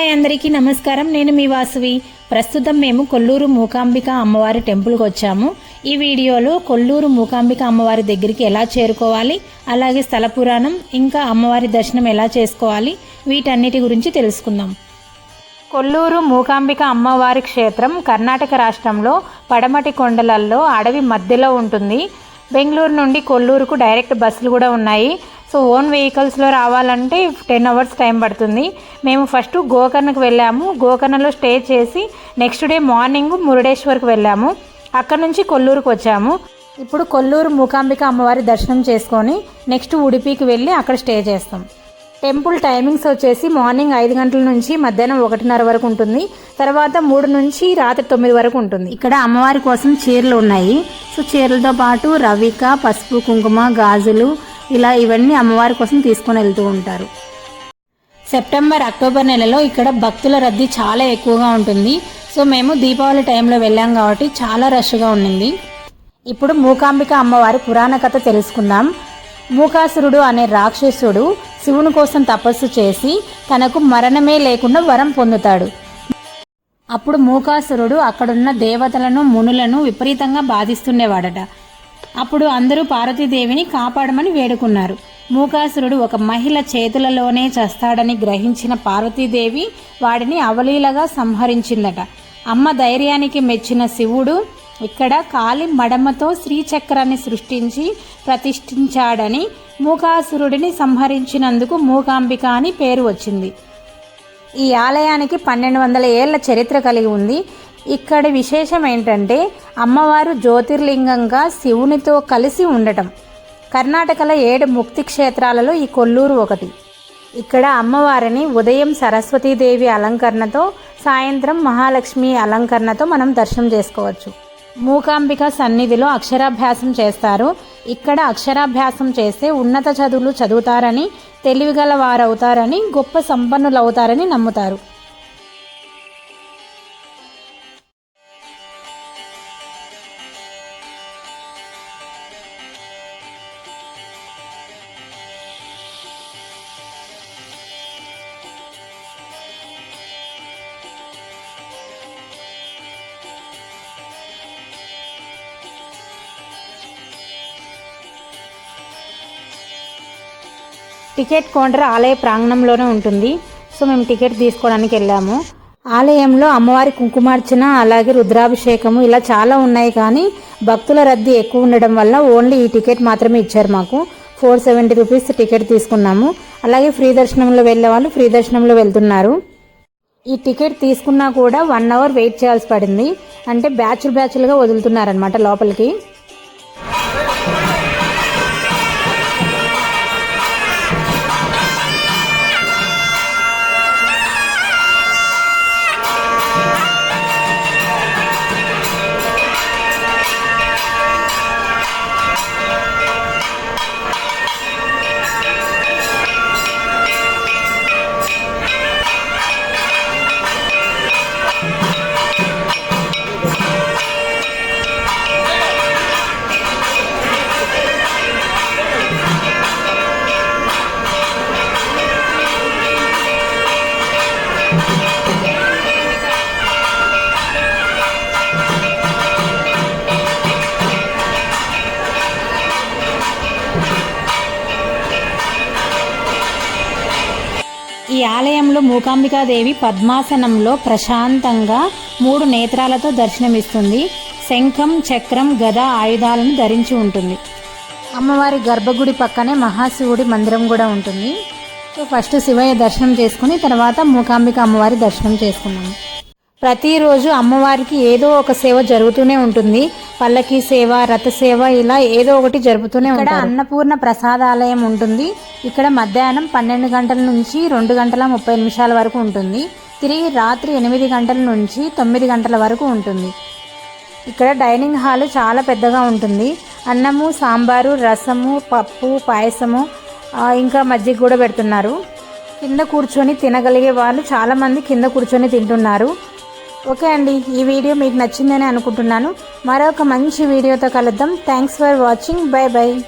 Hi అందరికీ నమస్కారం. నేను మీ వాసువి. ప్రస్తుతం మేము కొల్లూరు మూకాంబిక అమ్మవారి టెంపుల్కి వచ్చాము. ఈ వీడియోలో కొల్లూరు మూకాంబిక అమ్మవారి దగ్గరికి ఎలా చేరుకోవాలి అలాగే స్థల పురాణం ఇంకా అమ్మవారి దర్శనం ఎలా చేసుకోవాలి వీటన్నిటి గురించి తెలుసుకుందాం. కొల్లూరు మూకాంబిక అమ్మవారి క్షేత్రం కర్ణాటక రాష్ట్రంలో పడమటి కొండలల్లో అడవి మధ్యలో ఉంటుంది. బెంగళూరు నుండి కొల్లూరుకు డైరెక్ట్ బస్సులు కూడా ఉన్నాయి. సో ఓన్ వెహికల్స్లో రావాలంటే టెన్ అవర్స్ టైం పడుతుంది. మేము ఫస్ట్ గోకర్ణకు వెళ్ళాము. గోకర్ణలో స్టే చేసి నెక్స్ట్ డే మార్నింగ్ మురుడేశ్వర్కి వెళ్ళాము. అక్కడ నుంచి కొల్లూరుకు వచ్చాము. ఇప్పుడు కొల్లూరు మూకాంబిక అమ్మవారి దర్శనం చేసుకొని నెక్స్ట్ ఉడిపికి వెళ్ళి అక్కడ స్టే చేస్తాం. టెంపుల్ టైమింగ్స్ వచ్చేసి మార్నింగ్ ఐదు గంటల నుంచి మధ్యాహ్నం ఒకటిన్నర వరకు ఉంటుంది. తర్వాత మూడు నుంచి రాత్రి తొమ్మిది వరకు ఉంటుంది. ఇక్కడ అమ్మవారి కోసం చీరలు ఉన్నాయి. సో చీరలతో పాటు రవిక పసుపు కుంకుమ గాజులు ఇలా ఇవన్నీ అమ్మవారి కోసం తీసుకొని వెళ్తూ ఉంటారు. సెప్టెంబర్ అక్టోబర్ నెలలో ఇక్కడ భక్తుల రద్దీ చాలా ఎక్కువగా ఉంటుంది. సో మేము దీపావళి టైంలో వెళ్ళాం కాబట్టి చాలా రష్గా ఉండింది. ఇప్పుడు మూకాంబిక అమ్మవారి పురాణ కథ తెలుసుకుందాం. మూకాసురుడు అనే రాక్షసుడు శివుని కోసం తపస్సు చేసి తనకు మరణమే లేకుండా వరం పొందుతాడు. అప్పుడు మూకాసురుడు అక్కడున్న దేవతలను మునులను విపరీతంగా బాధిస్తుండేవాడట. అప్పుడు అందరూ పార్వతీదేవిని కాపాడమని వేడుకున్నారు. మూకాసురుడు ఒక మహిళ చేతులలోనే చస్తాడని గ్రహించిన పార్వతీదేవి వాడిని అవలీలగా సంహరించిందట. అమ్మ ధైర్యానికి మెచ్చిన శివుడు ఇక్కడ కాలి మడమతో శ్రీచక్రాన్ని సృష్టించి ప్రతిష్ఠించాడని మూకాసురుడిని సంహరించినందుకు మూకాంబిక అని పేరు వచ్చింది. ఈ ఆలయానికి పన్నెండు వందల ఏళ్ళ చరిత్ర కలిగి ఉంది. ఇక్కడ విశేషం ఏంటంటే అమ్మవారు జ్యోతిర్లింగంగా శివునితో కలిసి ఉండటం. కర్ణాటకలో ఏడు ముక్తి క్షేత్రాలలో ఈ కొల్లూరు ఒకటి. ఇక్కడ అమ్మవారిని ఉదయం సరస్వతీదేవి అలంకరణతో సాయంత్రం మహాలక్ష్మి అలంకరణతో మనం దర్శనం చేసుకోవచ్చు. మూకాంబిక సన్నిధిలో అక్షరాభ్యాసం చేస్తారు. ఇక్కడ అక్షరాభ్యాసం చేస్తే ఉన్నత చదువులు చదువుతారని తెలివిగల వారవుతారని గొప్ప సంపన్నులవుతారని నమ్ముతారు. టికెట్ కౌంటర్ ఆలయ ప్రాంగణంలోనే ఉంటుంది. సో మేము టికెట్ తీసుకోవడానికి వెళ్ళాము. ఆలయంలో అమ్మవారి కుంకుమార్చన అలాగే రుద్రాభిషేకము ఇలా చాలా ఉన్నాయి కానీ భక్తుల రద్దీ ఎక్కువ ఉండడం వల్ల ఓన్లీ ఈ టికెట్ మాత్రమే ఇచ్చారు మాకు. ఫోర్ సెవెంటీ రూపీస్ టికెట్ తీసుకున్నాము. అలాగే ఫ్రీ దర్శనంలో వెళ్ళే వాళ్ళు ఫ్రీ దర్శనంలో వెళ్తున్నారు. ఈ టికెట్ తీసుకున్నా కూడా వన్ అవర్ వెయిట్ చేయాల్సి పడింది. అంటే బ్యాచ్లు బ్యాచ్లుగా వదులుతున్నారనమాట లోపలికి. ఈ ఆలయంలో మూకాంబికాదేవి పద్మాసనంలో ప్రశాంతంగా మూడు నేత్రాలతో దర్శనమిస్తుంది. శంఖం చక్రం గద ఆయుధాలను ధరించి ఉంటుంది. అమ్మవారి గర్భగుడి పక్కనే మహాశివుడి మందిరం కూడా ఉంటుంది. సో ఫస్ట్ శివయ్య దర్శనం చేసుకుని తర్వాత మూకాంబిక అమ్మవారి దర్శనం చేసుకున్నాము. ప్రతిరోజు అమ్మవారికి ఏదో ఒక సేవ జరుగుతూనే ఉంటుంది. పల్లకి సేవ రథ సేవ ఇలా ఏదో ఒకటి జరుపుతూనే ఇక్కడ అన్నపూర్ణ ప్రసాదాలయం ఉంటుంది. ఇక్కడ మధ్యాహ్నం పన్నెండు గంటల నుంచి రెండు గంటల ముప్పై నిమిషాల వరకు ఉంటుంది. తిరిగి రాత్రి ఎనిమిది గంటల నుంచి తొమ్మిది గంటల వరకు ఉంటుంది. ఇక్కడ డైనింగ్ హాల్ చాలా పెద్దగా ఉంటుంది. అన్నము సాంబారు రసము పప్పు పాయసము ఇంకా మజ్జిగ కూడా పెడుతున్నారు. కింద కూర్చొని తినగలిగే వాళ్ళు చాలామంది కింద కూర్చొని తింటున్నారు. ఓకే అండి ఈ వీడియో మీకు నచ్చిందని అనుకుంటున్నాను. మరొక మంచి వీడియోతో కలుద్దాం. Thanks for watching bye bye